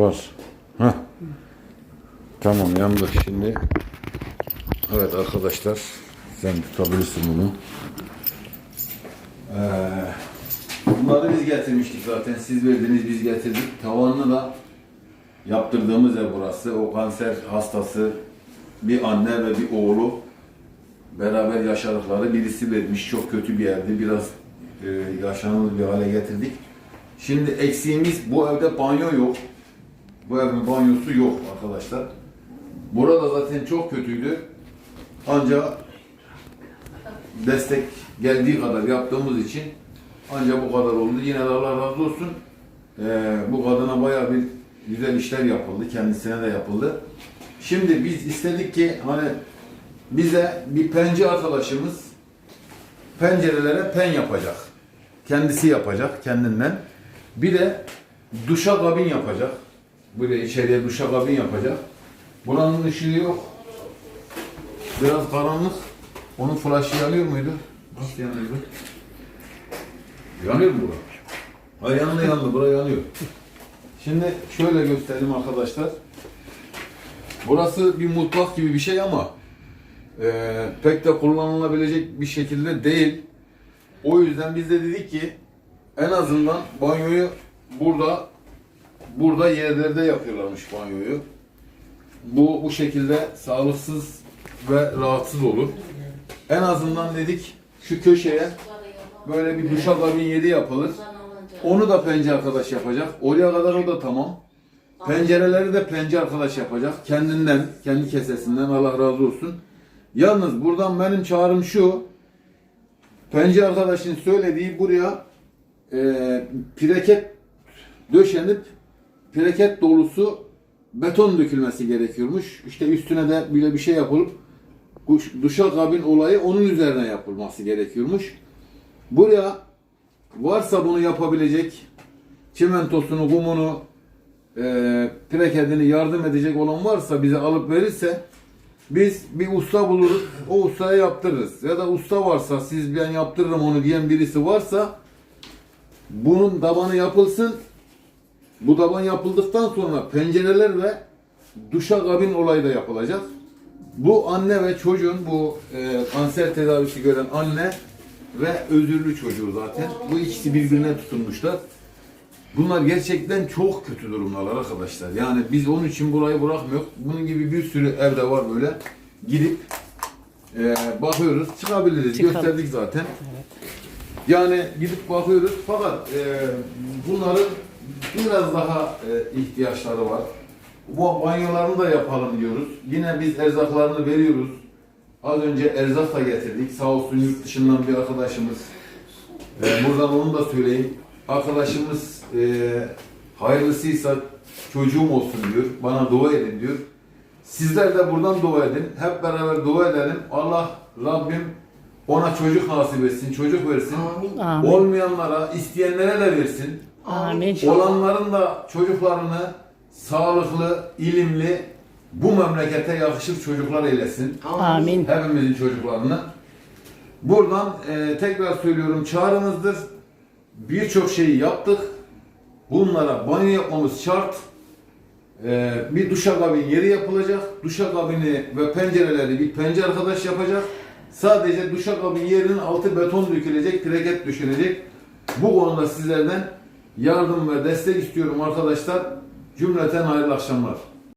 var. Heh. Tamam yandı şimdi. Evet arkadaşlar sen tutabilirsin bunu. Ee, bunları biz getirmiştik zaten. Siz verdiniz biz getirdik. Tavanını da yaptırdığımız ev burası. O kanser hastası bir anne ve bir oğlu beraber yaşadıkları birisi vermiş. Çok kötü bir yerdi. Biraz e, yaşanılır bir hale getirdik. Şimdi eksiğimiz bu evde banyo yok. Bu evin banyosu yok arkadaşlar. Burada zaten çok kötüydü. Ancak destek geldiği kadar yaptığımız için ancak bu kadar oldu. Yine de Allah razı olsun. Ee, bu kadına bayağı bir güzel işler yapıldı. Kendisine de yapıldı. Şimdi biz istedik ki hani bize bir penci arkadaşımız pencerelere pen yapacak. Kendisi yapacak kendinden. Bir de duşa kabin yapacak. Böyle içeriye duşa kabin yapacak. Buranın ışığı yok. Biraz karanlık. Onun flaşı yanıyor muydu? Nasıl yanıyordu? Yanıyor mu bura? Ha yandı yandı, bura yanıyor. Şimdi şöyle göstereyim arkadaşlar. Burası bir mutfak gibi bir şey ama e, pek de kullanılabilecek bir şekilde değil. O yüzden biz de dedik ki en azından banyoyu burada burada yerlerde yapıyorlarmış banyoyu. Bu bu şekilde sağlıksız ve rahatsız olur. En azından dedik şu köşeye böyle bir duşakabin yeri yapılır. Onu da pence arkadaş yapacak. Oraya kadar o da tamam. Pencereleri de pence arkadaş yapacak. Kendinden, kendi kesesinden Allah razı olsun. Yalnız buradan benim çağrım şu. Pence arkadaşın söylediği buraya e, pireket döşenip pireket dolusu beton dökülmesi gerekiyormuş. İşte üstüne de böyle bir şey yapılıp duş- duşakabin olayı onun üzerine yapılması gerekiyormuş. Buraya varsa bunu yapabilecek çimentosunu, kumunu, e, preketini yardım edecek olan varsa bize alıp verirse biz bir usta buluruz, o ustaya yaptırırız. Ya da usta varsa siz ben yaptırırım onu diyen birisi varsa bunun tabanı yapılsın. Bu taban yapıldıktan sonra pencereler ve duşakabin olayı da yapılacak. Bu anne ve çocuğun bu e, kanser tedavisi gören anne ve özürlü çocuğu zaten. Bu ikisi birbirine tutunmuşlar. Bunlar gerçekten çok kötü durumdalar arkadaşlar. Yani biz onun için burayı bırakmıyoruz. Bunun gibi bir sürü evde var böyle. Gidip e, bakıyoruz. Çıkabiliriz. Çıkalım. Gösterdik zaten. Yani gidip bakıyoruz. Fakat e, bunların biraz daha e, ihtiyaçları var. Bu banyolarını da yapalım diyoruz. Yine biz erzaklarını veriyoruz. Az önce erzak da getirdik. Sağ olsun yurt dışından bir arkadaşımız. E, buradan onu da söyleyeyim. Arkadaşımız e, hayırlısıysa çocuğum olsun diyor. Bana dua edin diyor. Sizler de buradan dua edin. Hep beraber dua edelim. Allah Rabbim ona çocuk nasip etsin, çocuk versin. Amin. Olmayanlara, isteyenlere de versin. Amin. Olanların da çocuklarını sağlıklı, ilimli, bu memlekete yakışır çocuklar eylesin. Amin. Hepimizin çocuklarını. Buradan e, tekrar söylüyorum çağrımızdır. Birçok şeyi yaptık. Bunlara banyo yapmamız şart. E, bir duşakabin yeri yapılacak. Duşakabini ve pencereleri bir pencere arkadaş yapacak. Sadece duşakabin yerinin altı beton dökülecek, preket düşülecek. Bu konuda sizlerden yardım ve destek istiyorum arkadaşlar. Cümleten hayırlı akşamlar.